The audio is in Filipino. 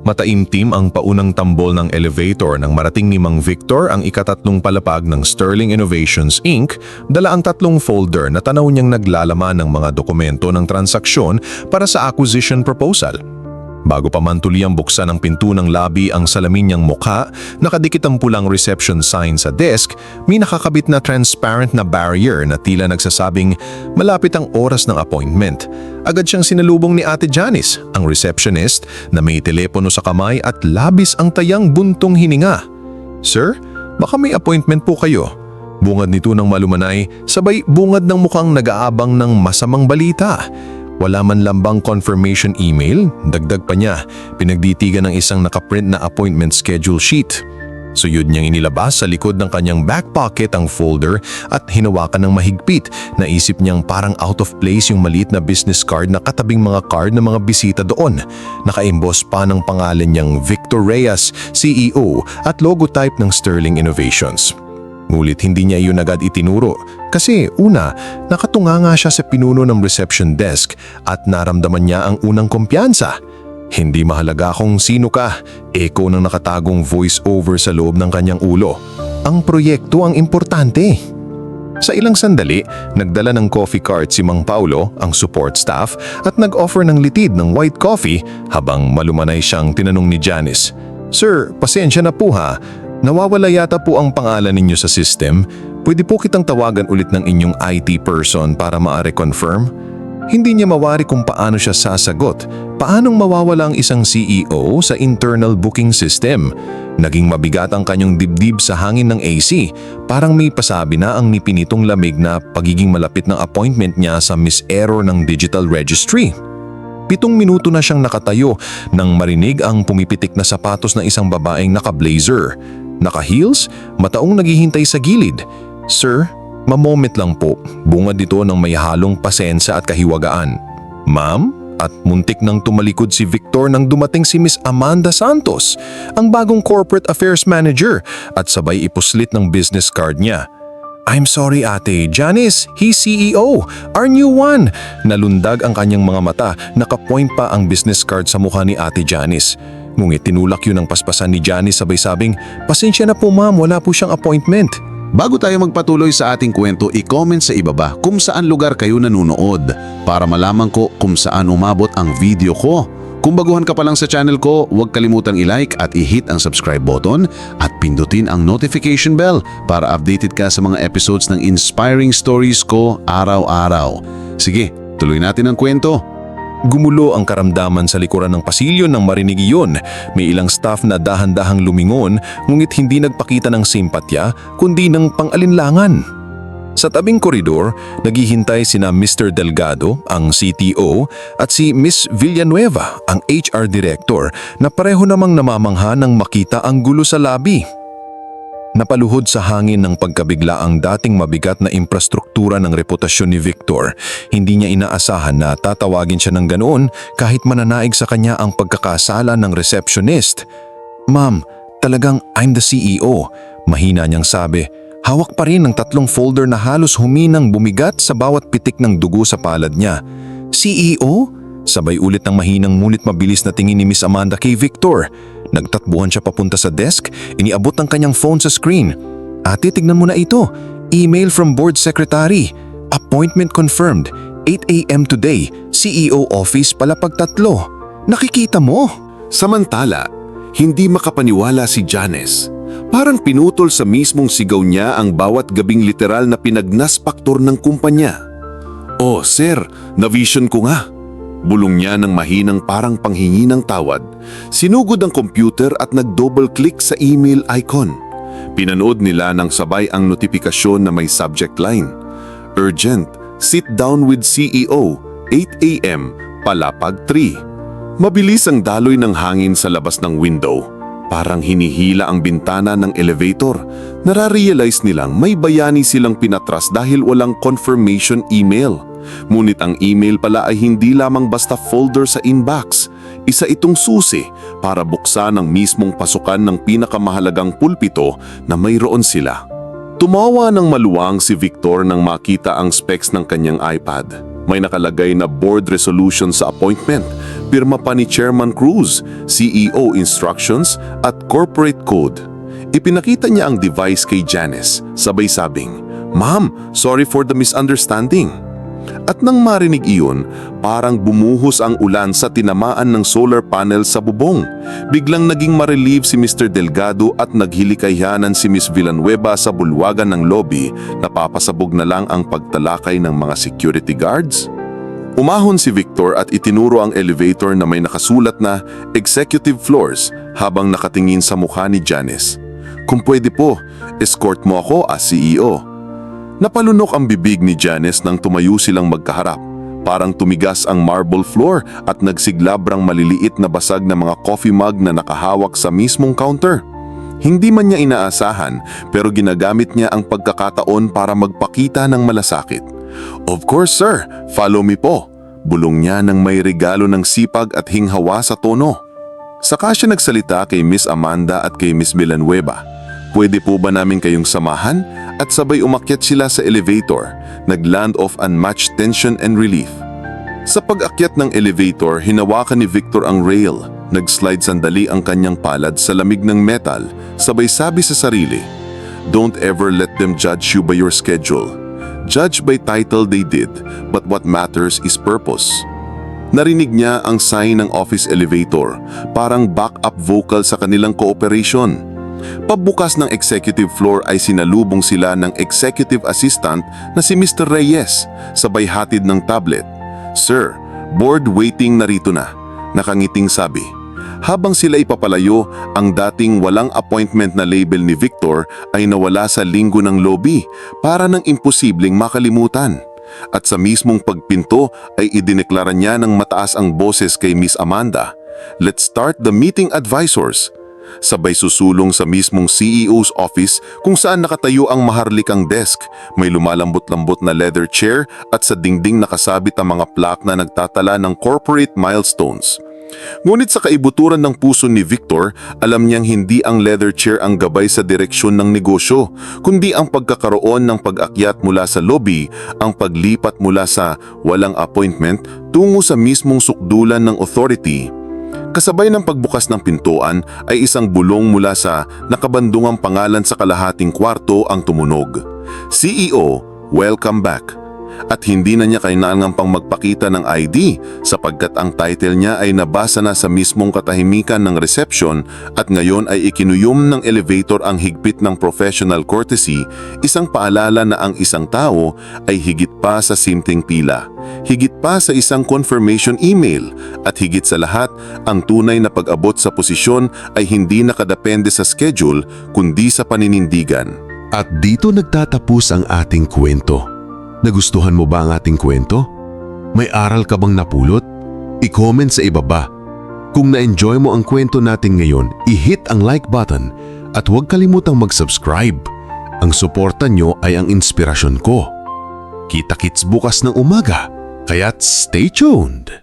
Mataimtim ang paunang tambol ng elevator nang marating ni Mang Victor ang ikatatlong palapag ng Sterling Innovations Inc. dala ang tatlong folder na tanaw niyang naglalaman ng mga dokumento ng transaksyon para sa acquisition proposal. Bago pa man tuliyang buksan ang pinto ng lobby ang salamin niyang mukha, nakadikit ang pulang reception sign sa desk, may nakakabit na transparent na barrier na tila nagsasabing malapit ang oras ng appointment. Agad siyang sinalubong ni Ate Janice, ang receptionist, na may telepono sa kamay at labis ang tayang buntong hininga. Sir, baka may appointment po kayo. Bungad nito ng malumanay, sabay bungad ng mukhang nag-aabang ng masamang balita. Wala man lambang confirmation email, dagdag pa niya, pinagditigan ng isang nakaprint na appointment schedule sheet. Suyod niyang inilabas sa likod ng kanyang back pocket ang folder at hinawakan ng mahigpit. Naisip niyang parang out of place yung maliit na business card na katabing mga card ng mga bisita doon. Nakaimbos pa ng pangalan niyang Victor Reyes, CEO at logotype ng Sterling Innovations. Ngunit hindi niya iyon agad itinuro kasi una, nakatunga nga siya sa pinuno ng reception desk at naramdaman niya ang unang kumpiyansa. Hindi mahalaga kung sino ka, echo ng nakatagong voice over sa loob ng kanyang ulo. Ang proyekto ang importante. Sa ilang sandali, nagdala ng coffee cart si Mang Paulo, ang support staff, at nag-offer ng litid ng white coffee habang malumanay siyang tinanong ni Janice. Sir, pasensya na po ha. Nawawala yata po ang pangalan ninyo sa system. Pwede po kitang tawagan ulit ng inyong IT person para ma-reconfirm? Hindi niya mawari kung paano siya sasagot. Paanong mawawala ang isang CEO sa internal booking system? Naging mabigat ang kanyang dibdib sa hangin ng AC. Parang may pasabi na ang nipinitong lamig na pagiging malapit ng appointment niya sa Miss Error ng Digital Registry. Pitong minuto na siyang nakatayo nang marinig ang pumipitik na sapatos ng isang babaeng naka-blazer. Naka-heels, mataong naghihintay sa gilid. Sir, mamomit lang po. Bungad dito ng may halong pasensya at kahiwagaan. Ma'am? At muntik nang tumalikod si Victor nang dumating si Miss Amanda Santos, ang bagong corporate affairs manager at sabay ipuslit ng business card niya. I'm sorry ate, Janice, he's CEO, our new one. Nalundag ang kanyang mga mata, nakapoint pa ang business card sa mukha ni ate Janice. Ngunit tinulak yun ang paspasan ni Janice sabay sabing, Pasensya na po ma'am, wala po siyang appointment. Bago tayo magpatuloy sa ating kwento, i-comment sa ibaba kung saan lugar kayo nanonood para malaman ko kung saan umabot ang video ko. Kung baguhan ka pa lang sa channel ko, huwag kalimutang i-like at i-hit ang subscribe button at pindutin ang notification bell para updated ka sa mga episodes ng inspiring stories ko araw-araw. Sige, tuloy natin ang kwento. Gumulo ang karamdaman sa likuran ng pasilyo nang marinig iyon. May ilang staff na dahan-dahang lumingon ngunit hindi nagpakita ng simpatya kundi ng pangalinlangan. Sa tabing koridor, naghihintay sina Mr. Delgado, ang CTO, at si Miss Villanueva, ang HR Director, na pareho namang namamangha nang makita ang gulo sa labi. Napaluhod sa hangin ng pagkabigla ang dating mabigat na infrastruktura ng reputasyon ni Victor. Hindi niya inaasahan na tatawagin siya ng ganoon kahit mananaig sa kanya ang pagkakasala ng receptionist. Ma'am, talagang I'm the CEO. Mahina niyang sabi. Hawak pa rin ang tatlong folder na halos huminang bumigat sa bawat pitik ng dugo sa palad niya. CEO? Sabay ulit ng mahinang ngunit mabilis na tingin ni Miss Amanda kay Victor. Nagtatbuhan siya papunta sa desk, iniabot ang kanyang phone sa screen. Ate, tignan mo na ito. Email from board secretary. Appointment confirmed. 8 a.m. today. CEO office palapag tatlo. Nakikita mo? Samantala, hindi makapaniwala si Janice. Parang pinutol sa mismong sigaw niya ang bawat gabing literal na pinagnasfaktor ng kumpanya. Oh, sir, na-vision ko nga. Bulong niya ng mahinang parang panghingi ng tawad. Sinugod ang computer at nag-double click sa email icon. Pinanood nila ng sabay ang notifikasyon na may subject line. Urgent, sit down with CEO, 8 a.m., palapag 3. Mabilis ang daloy ng hangin sa labas ng window. Parang hinihila ang bintana ng elevator. Nararealize nilang may bayani silang pinatras dahil walang confirmation email. Ngunit ang email pala ay hindi lamang basta folder sa inbox. Isa itong susi para buksan ang mismong pasukan ng pinakamahalagang pulpito na mayroon sila. Tumawa ng maluwang si Victor nang makita ang specs ng kanyang iPad. May nakalagay na board resolution sa appointment, pirma pa ni Chairman Cruz, CEO instructions at corporate code. Ipinakita niya ang device kay Janice, sabay sabing, Ma'am, sorry for the misunderstanding. At nang marinig iyon, parang bumuhos ang ulan sa tinamaan ng solar panel sa bubong. Biglang naging marelieve si Mr. Delgado at naghilikayhanan si Miss Villanueva sa bulwagan ng lobby, napapasabog na lang ang pagtalakay ng mga security guards. Umahon si Victor at itinuro ang elevator na may nakasulat na executive floors habang nakatingin sa mukha ni Janice. Kung pwede po, escort mo ako as CEO. Napalunok ang bibig ni Janice nang tumayo silang magkaharap. Parang tumigas ang marble floor at nagsiglabrang maliliit na basag na mga coffee mug na nakahawak sa mismong counter. Hindi man niya inaasahan pero ginagamit niya ang pagkakataon para magpakita ng malasakit. Of course sir, follow me po. Bulong niya nang may regalo ng sipag at hinghawa sa tono. Saka siya nagsalita kay Miss Amanda at kay Miss Villanueva. Pwede po ba namin kayong samahan? At sabay umakyat sila sa elevator, nag-land off unmatched tension and relief. Sa pag-akyat ng elevator, hinawakan ni Victor ang rail. Nag-slide sandali ang kanyang palad sa lamig ng metal, sabay sabi sa sarili, Don't ever let them judge you by your schedule. Judge by title they did, but what matters is purpose. Narinig niya ang sign ng office elevator, parang backup vocal sa kanilang cooperation. Pagbukas ng executive floor ay sinalubong sila ng executive assistant na si Mr. Reyes, sabay hatid ng tablet. Sir, board waiting narito na, nakangiting sabi. Habang sila ipapalayo, ang dating walang appointment na label ni Victor ay nawala sa linggo ng lobby para ng imposibleng makalimutan. At sa mismong pagpinto ay idineklara niya ng mataas ang boses kay Miss Amanda. Let's start the meeting advisors. Sabay susulong sa mismong CEO's office kung saan nakatayo ang maharlikang desk, may lumalambot-lambot na leather chair at sa dingding nakasabit ang mga plaque na nagtatala ng corporate milestones. Ngunit sa kaibuturan ng puso ni Victor, alam niyang hindi ang leather chair ang gabay sa direksyon ng negosyo, kundi ang pagkakaroon ng pag-akyat mula sa lobby, ang paglipat mula sa walang appointment tungo sa mismong sukdulan ng authority. Kasabay ng pagbukas ng pintuan ay isang bulong mula sa nakabandungang pangalan sa kalahating kwarto ang tumunog. CEO, welcome back. At hindi na niya kailangan pang magpakita ng ID sapagkat ang title niya ay nabasa na sa mismong katahimikan ng reception at ngayon ay ikinuyom ng elevator ang higpit ng professional courtesy, isang paalala na ang isang tao ay higit pa sa simpleng pila, higit pa sa isang confirmation email at higit sa lahat, ang tunay na pag-abot sa posisyon ay hindi nakadepende sa schedule kundi sa paninindigan. At dito nagtatapos ang ating kwento. Nagustuhan mo ba ang ating kwento? May aral ka bang napulot? I-comment sa ibaba. Kung na-enjoy mo ang kwento natin ngayon, i-hit ang like button at huwag kalimutang mag-subscribe. Ang suporta nyo ay ang inspirasyon ko. Kita-kits bukas ng umaga, kaya't stay tuned!